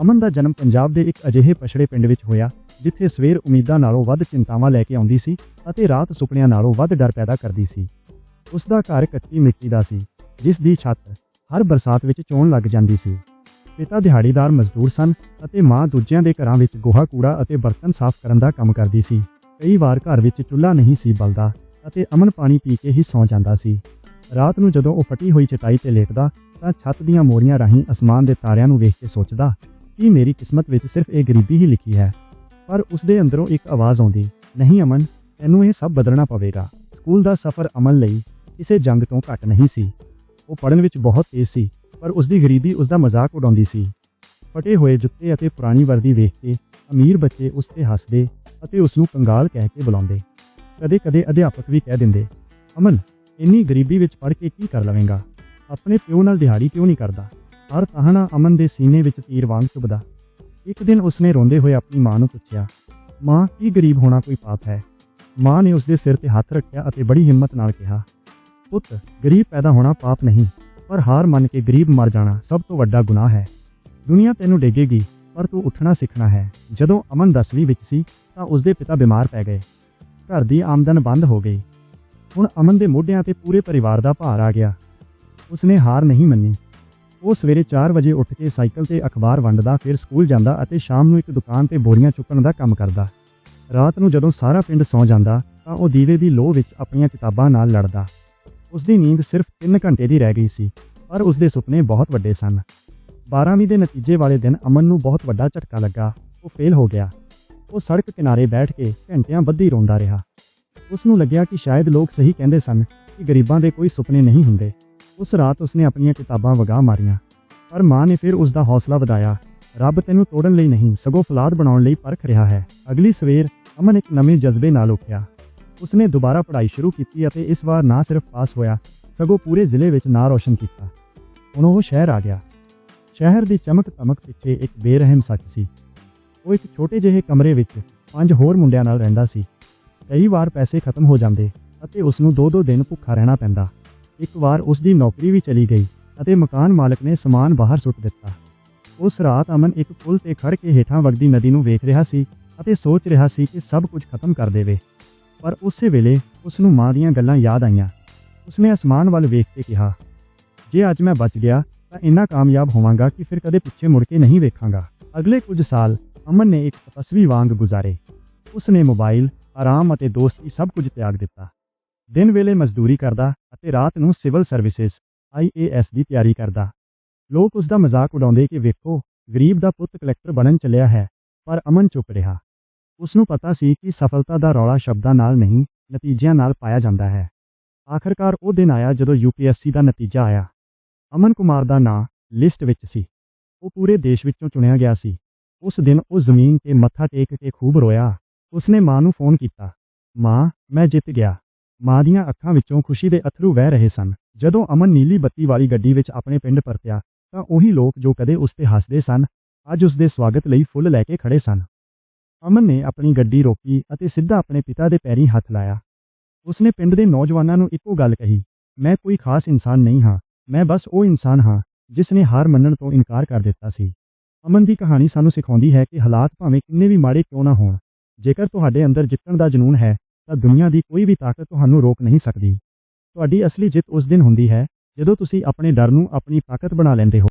ਅਮਨ ਦਾ ਜਨਮ ਪੰਜਾਬ ਦੇ ਇੱਕ ਅਜਿਹੇ ਪਛੜੇ ਪਿੰਡ ਵਿੱਚ ਹੋਇਆ, ਜਿੱਥੇ ਸਵੇਰ ਉਮੀਦਾਂ ਨਾਲੋਂ ਵੱਧ ਚਿੰਤਾਵਾਂ ਲੈ ਕੇ ਆਉਂਦੀ ਸੀ ਅਤੇ ਰਾਤ ਸੁਪਨਿਆਂ ਨਾਲੋਂ ਵੱਧ ਡਰ ਪੈਦਾ ਕਰਦੀ ਸੀ। ਉਸ ਦਾ ਘਰ ਕੱਚੀ ਮਿੱਟੀ ਦਾ ਸੀ, ਜਿਸ ਦੀ ਛੱਤ ਹਰ ਬਰਸਾਤ ਵਿੱਚ ਚੋਣ ਲੱਗ ਜਾਂਦੀ ਸੀ। ਪਿਤਾ ਦਿਹਾੜੀਦਾਰ ਮਜ਼ਦੂਰ ਸਨ ਅਤੇ ਮਾਂ ਦੂਜਿਆਂ ਦੇ ਘਰਾਂ ਵਿੱਚ ਗੋਹਾ ਕੂੜਾ ਅਤੇ ਬਰਤਨ ਸਾਫ਼ ਕਰਨ ਦਾ ਕੰਮ ਕਰਦੀ ਸੀ। ਕਈ ਵਾਰ ਘਰ ਵਿੱਚ ਚੁੱਲ੍ਹਾ ਨਹੀਂ ਸੀ ਬਲਦਾ ਅਤੇ ਅਮਨ ਪਾਣੀ ਪੀ ਕੇ ਹੀ ਸੌਂ ਜਾਂਦਾ ਸੀ। ਰਾਤ ਨੂੰ ਜਦੋਂ ਉਹ ਫਟੀ ਹੋਈ ਚਟਾਈ ਤੇ ਲੇਟਦਾ ਤਾਂ ਛੱਤ ਦੀਆਂ ਮੋਰੀਆਂ ਰਾਹੀਂ ਅਸਮਾਨ ਦੇ ਤਾਰਿਆਂ ਨੂੰ ਵੇਖ ਕੇ ਸੋਚਦਾ ਕੀ ਮੇਰੀ ਕਿਸਮਤ ਵਿੱਚ ਸਿਰਫ ਇਹ ਗਰੀਬੀ ਹੀ ਲਿਖੀ ਹੈ? ਪਰ ਉਸ ਦੇ ਅੰਦਰੋਂ ਇੱਕ ਆਵਾਜ਼ ਆਉਂਦੀ, ਨਹੀਂ ਅਮਨ, ਤੈਨੂੰ ਇਹ ਸਭ ਬਦਲਣਾ ਪਵੇਗਾ। ਸਕੂਲ ਦਾ ਸਫ਼ਰ ਅਮਨ ਲਈ ਕਿਸੇ ਜੰਗ ਤੋਂ ਘੱਟ ਨਹੀਂ ਸੀ। ਉਹ ਪੜ੍ਹਨ ਵਿੱਚ ਬਹੁਤ ਤੇਜ਼ ਸੀ, ਪਰ ਉਸ ਦੀ ਗਰੀਬੀ ਉਸ ਦਾ ਮਜ਼ਾਕ ਉਡਾਉਂਦੀ ਸੀ। ਫਟੇ ਹੋਏ ਜੁੱਤੇ ਅਤੇ ਪੁਰਾਣੀ ਵਰਦੀ ਵੇਖ ਕੇ ਅਮੀਰ ਬੱਚੇ ਉਸ ਤੇ ਹੱਸਦੇ ਅਤੇ ਉਸ ਨੂੰ ਕੰਗਾਲ ਕਹਿ ਕੇ ਬੁਲਾਉਂਦੇ। ਕਦੇ-ਕਦੇ ਅਧਿਆਪਕ ਵੀ ਕਹਿ ਦਿੰਦੇ, ਅਮਨ, ਇੰਨੀ ਗਰੀਬੀ ਵਿੱਚ ਪੜ੍ਹ ਕੇ ਕੀ ਕਰ ਲਵੇਂਗਾ? ਆਪਣੇ ਪਿਓ ਨਾਲ ਦਿਹਾੜੀ ਕਿਉਂ ਨਹੀਂ ਕਰਦਾ? ਹਰ ਤਾਹਣਾ ਅਮਨ ਦੇ ਸੀਨੇ ਵਿੱਚ ਤੀਰ ਵਾਂਗ ਚੁਭਦਾ। ਇੱਕ ਦਿਨ ਉਸਨੇ ਰੋਂਦੇ ਹੋਏ ਆਪਣੀ ਮਾਂ ਨੂੰ ਪੁੱਛਿਆ, ਮਾਂ, ਕੀ ਗਰੀਬ ਹੋਣਾ ਕੋਈ ਪਾਪ ਹੈ? ਮਾਂ ਨੇ ਉਸਦੇ ਸਿਰ ਤੇ ਹੱਥ ਰੱਖਿਆ ਅਤੇ ਬੜੀ ਹਿੰਮਤ ਨਾਲ ਕਿਹਾ, ਪੁੱਤ, ਗਰੀਬ ਪੈਦਾ ਹੋਣਾ ਪਾਪ ਨਹੀਂ, ਪਰ ਹਾਰ ਮੰਨ ਕੇ ਗਰੀਬ ਮਰ ਜਾਣਾ ਸਭ ਤੋਂ ਵੱਡਾ ਗੁਨਾਹ ਹੈ। ਦੁਨੀਆ ਤੈਨੂੰ ਡੇਗੇਗੀ, ਪਰ ਤੂੰ ਉੱਠਣਾ ਸਿੱਖਣਾ ਹੈ। ਜਦੋਂ ਅਮਨ 10ਵੀਂ ਵਿੱਚ ਸੀ, ਤਾਂ ਉਸਦੇ ਪਿਤਾ ਬਿਮਾਰ ਪੈ ਗਏ। ਘਰ ਦੀ ਆਮਦਨ ਬੰਦ ਹੋ ਗਈ। ਹੁਣ ਅਮਨ ਦੇ ਮੋਢਿਆਂ ਤੇ ਪੂਰੇ ਪਰਿਵਾਰ ਦਾ ਭਾਰ ਆ ਗਿਆ। ਉਸਨੇ ਹਾਰ ਨਹੀਂ ਮੰਨੀ। ਉਹ ਸਵੇਰੇ 4 ਵਜੇ ਉੱਠ ਕੇ ਸਾਈਕਲ ਤੇ ਅਖਬਾਰ ਵੰਡਦਾ, ਫਿਰ ਸਕੂਲ ਜਾਂਦਾ ਅਤੇ ਸ਼ਾਮ ਨੂੰ ਇੱਕ ਦੁਕਾਨ ਤੇ ਬੋਰੀਆਂ ਚੁੱਕਣ ਦਾ ਕੰਮ ਕਰਦਾ। ਰਾਤ ਨੂੰ ਜਦੋਂ ਸਾਰਾ ਪਿੰਡ ਸੌਂ ਜਾਂਦਾ, ਤਾਂ ਉਹ ਦੀਵੇ ਦੀ ਲੋਹ ਵਿੱਚ ਆਪਣੀਆਂ ਕਿਤਾਬਾਂ ਨਾਲ ਲੜਦਾ। ਉਸ ਦੀ ਨੀਂਦ ਸਿਰਫ 3 ਘੰਟੇ ਦੀ ਰਹਿ ਗਈ ਸੀ, ਪਰ ਉਸ ਦੇ ਸੁਪਨੇ ਬਹੁਤ ਵੱਡੇ ਸਨ। 12ਵੀਂ ਦੇ ਨਤੀਜੇ ਵਾਲੇ ਦਿਨ ਅਮਨ ਨੂੰ ਬਹੁਤ ਵੱਡਾ ਝਟਕਾ ਲੱਗਾ। ਉਹ ਫੇਲ ਹੋ ਗਿਆ। ਉਹ ਸੜਕ ਕਿਨਾਰੇ ਬੈਠ ਕੇ ਘੰਟਿਆਂ ਬੱਧੀ ਰੋਂਦਾ ਰਿਹਾ। ਉਸ ਨੂੰ ਲੱਗਿਆ ਕਿ ਸ਼ਾਇਦ ਲੋਕ ਸਹੀ ਕਹਿੰਦੇ ਸਨ ਕਿ ਗਰੀਬਾਂ ਦੇ ਕੋਈ ਸੁਪਨੇ ਨਹੀਂ ਹੁੰਦੇ। ਉਸ ਰਾਤ ਉਸਨੇ ਆਪਣੀਆਂ ਕਿਤਾਬਾਂ ਵਗਾ ਮਾਰੀਆਂ। ਪਰ ਮਾਂ ਨੇ ਫਿਰ ਉਸ ਦਾ ਹੌਸਲਾ ਵਧਾਇਆ। ਰੱਬ ਤੈਨੂੰ ਤੋੜਨ ਲਈ ਨਹੀਂ, ਸਗੋਂ ਫਲਾਦ ਬਣਾਉਣ ਲਈ ਪਰਖ ਰਿਹਾ ਹੈ। ਅਗਲੀ ਸਵੇਰ ਅਮਨ ਇੱਕ ਨਵੇਂ ਜਜ਼ਬੇ ਨਾਲ ਉੱਠਿਆ। ਉਸਨੇ ਦੁਬਾਰਾ ਪੜ੍ਹਾਈ ਸ਼ੁਰੂ ਕੀਤੀ ਅਤੇ ਇਸ ਵਾਰ ਨਾ ਸਿਰਫ ਪਾਸ ਹੋਇਆ, ਸਗੋਂ ਪੂਰੇ ਜ਼ਿਲ੍ਹੇ ਵਿੱਚ ਨਾਂ ਰੌਸ਼ਨ ਕੀਤਾ। ਹੁਣ ਉਹ ਸ਼ਹਿਰ ਆ ਗਿਆ। ਸ਼ਹਿਰ ਦੀ ਚਮਕ ਧਮਕ ਪਿੱਛੇ ਇੱਕ ਬੇਰਹਿਮ ਸੱਚ ਸੀ। ਉਹ ਇੱਕ ਛੋਟੇ ਜਿਹੇ ਕਮਰੇ ਵਿੱਚ ਪੰਜ ਹੋਰ ਮੁੰਡਿਆਂ ਨਾਲ ਰਹਿੰਦਾ ਸੀ। ਕਈ ਵਾਰ ਪੈਸੇ ਖਤਮ ਹੋ ਜਾਂਦੇ ਅਤੇ ਉਸ ਨੂੰ ਦੋ ਦੋ ਦਿਨ ਭੁੱਖਾ ਰਹਿਣਾ ਪੈਂਦਾ। ਇੱਕ ਵਾਰ ਉਸ ਦੀ ਨੌਕਰੀ ਵੀ ਚਲੀ ਗਈ ਅਤੇ ਮਕਾਨ ਮਾਲਕ ਨੇ ਸਮਾਨ ਬਾਹਰ ਸੁੱਟ ਦਿੱਤਾ। ਉਸ ਰਾਤ ਅਮਨ ਇੱਕ ਪੁਲ ਤੇ ਖੜ ਕੇ ਹੇਠਾਂ ਵਗਦੀ ਨਦੀ ਨੂੰ ਵੇਖ ਰਿਹਾ ਸੀ ਅਤੇ ਸੋਚ ਰਿਹਾ ਸੀ ਕਿ ਸਭ ਕੁਝ ਖਤਮ ਕਰ ਦੇਵੇ। ਪਰ ਉਸੇ ਵੇਲੇ ਉਸ ਨੂੰ ਮਾਂ ਦੀਆਂ ਗੱਲਾਂ ਯਾਦ ਆਈਆਂ। ਉਸਨੇ ਅਸਮਾਨ ਵੱਲ ਵੇਖ ਕੇ ਕਿਹਾ, ਜੇ ਅੱਜ ਮੈਂ ਬਚ ਗਿਆ, ਤਾਂ ਇੰਨਾ ਕਾਮਯਾਬ ਹੋਵਾਂਗਾ ਕਿ ਫਿਰ ਕਦੇ ਪਿੱਛੇ ਮੁੜ ਕੇ ਨਹੀਂ ਵੇਖਾਂਗਾ। ਅਗਲੇ ਕੁਝ ਸਾਲ ਅਮਨ ਨੇ ਇੱਕ ਤਪਸਵੀ ਵਾਂਗ ਗੁਜ਼ਾਰੇ। ਉਸਨੇ ਮੋਬਾਈਲ, ਆਰਾਮ ਅਤੇ ਦੋਸਤੀ ਸਭ ਕੁਝ ਤਿਆਗ ਦਿੱਤਾ। ਦਿਨ ਵੇਲੇ ਮਜ਼ਦੂਰੀ ਕਰਦਾ ਅਤੇ ਰਾਤ ਨੂੰ ਸਿਵਲ ਸਰਵਿਸਿਜ਼ ਆਈਏਐਸ ਦੀ ਤਿਆਰੀ ਕਰਦਾ। ਲੋਕ ਉਸ ਦਾ ਮਜ਼ਾਕ ਉਡਾਉਂਦੇ ਕਿ ਵੇਖੋ, ਗਰੀਬ ਦਾ ਪੁੱਤ ਕਲੈਕਟਰ ਬਣਨ ਚੱਲਿਆ ਹੈ, ਪਰ ਅਮਨ ਚੁੱਪ ਰਿਹਾ। ਉਸ ਨੂੰ ਪਤਾ ਸੀ ਕਿ ਸਫਲਤਾ ਦਾ ਰੌਲਾ ਸ਼ਬਦਾਂ ਨਾਲ ਨਹੀਂ, ਨਤੀਜਿਆਂ ਨਾਲ ਪਾਇਆ ਜਾਂਦਾ ਹੈ। ਆਖਰਕਾਰ ਉਹ ਦਿਨ ਆਇਆ ਜਦੋਂ ਯੂਪੀਐਸਸੀ ਦਾ ਨਤੀਜਾ ਆਇਆ। ਅਮਨ ਕੁਮਾਰ ਦਾ ਨਾਂ ਲਿਸਟ ਵਿੱਚ ਸੀ। ਉਹ ਪੂਰੇ ਦੇਸ਼ ਵਿੱਚੋਂ ਚੁਣਿਆ ਗਿਆ ਸੀ। ਉਸ ਦਿਨ ਉਹ ਜ਼ਮੀਨ ਤੇ ਮੱਥਾ ਟੇਕ ਕੇ ਖੂਬ ਰੋਇਆ। ਉਸਨੇ ਮਾਂ ਨੂੰ ਫੋਨ ਕੀਤਾ, ਮਾਂ, ਮੈਂ ਜਿੱਤ ਗਿਆ। ਮਾਂ ਦੀਆਂ ਅੱਖਾਂ ਵਿੱਚੋਂ ਖੁਸ਼ੀ ਦੇ ਅਥਰੂ ਵਹਿ ਰਹੇ ਸਨ। ਜਦੋਂ ਅਮਨ ਨੀਲੀ ਬੱਤੀ ਵਾਲੀ ਗੱਡੀ ਵਿੱਚ ਆਪਣੇ ਪਿੰਡ ਪਰਤਿਆ, ਤਾਂ ਉਹੀ ਲੋਕ ਜੋ ਕਦੇ ਉਸ ਤੇ ਹੱਸਦੇ ਸਨ, ਅੱਜ ਉਸ ਦੇ ਸਵਾਗਤ ਲਈ ਫੁੱਲ ਲੈ ਕੇ ਖੜੇ ਸਨ। ਅਮਨ ਨੇ ਆਪਣੀ ਗੱਡੀ ਰੋਕੀ ਅਤੇ ਸਿੱਧਾ ਆਪਣੇ ਪਿਤਾ ਦੇ ਪੈਰੀਂ ਹੱਥ ਲਾਇਆ। ਉਸਨੇ ਪਿੰਡ ਦੇ ਨੌਜਵਾਨਾਂ ਨੂੰ ਇੱਕੋ ਗੱਲ ਕਹੀ, ਮੈਂ ਕੋਈ ਖਾਸ ਇਨਸਾਨ ਨਹੀਂ ਹਾਂ, ਮੈਂ ਬਸ ਉਹ ਇਨਸਾਨ ਹਾਂ, ਜਿਸ ਨੇ ਹਾਰ ਮੰਨਣ ਤੋਂ ਇਨਕਾਰ ਕਰ ਦਿੱਤਾ ਸੀ। ਅਮਨ ਦੀ ਕਹਾਣੀ ਸਾਨੂੰ ਸਿਖਾਉਂਦੀ ਹੈ ਕਿ ਹਾਲਾਤ ਭਾਵੇਂ ਕਿੰਨੇ ਵੀ ਮਾੜੇ ਕਿਉਂ ਨਾ ਹੋਣ, ਜੇਕਰ ਤੁਹਾਡੇ ਅੰਦਰ ਜਿੱਤਣ ਦਾ ਜਨੂਨ ਹੈ ਤਾਂ ਦੁਨੀਆ ਦੀ ਕੋਈ ਵੀ ਤਾਕਤ ਤੁਹਾਨੂੰ ਰੋਕ ਨਹੀਂ ਸਕਦੀ। ਤੁਹਾਡੀ ਅਸਲੀ ਜਿੱਤ ਉਸ ਦਿਨ ਹੁੰਦੀ ਹੈ, ਜਦੋਂ ਤੁਸੀਂ ਆਪਣੇ ਡਰ ਨੂੰ ਆਪਣੀ ਤਾਕਤ ਬਣਾ ਲੈਂਦੇ ਹੋ।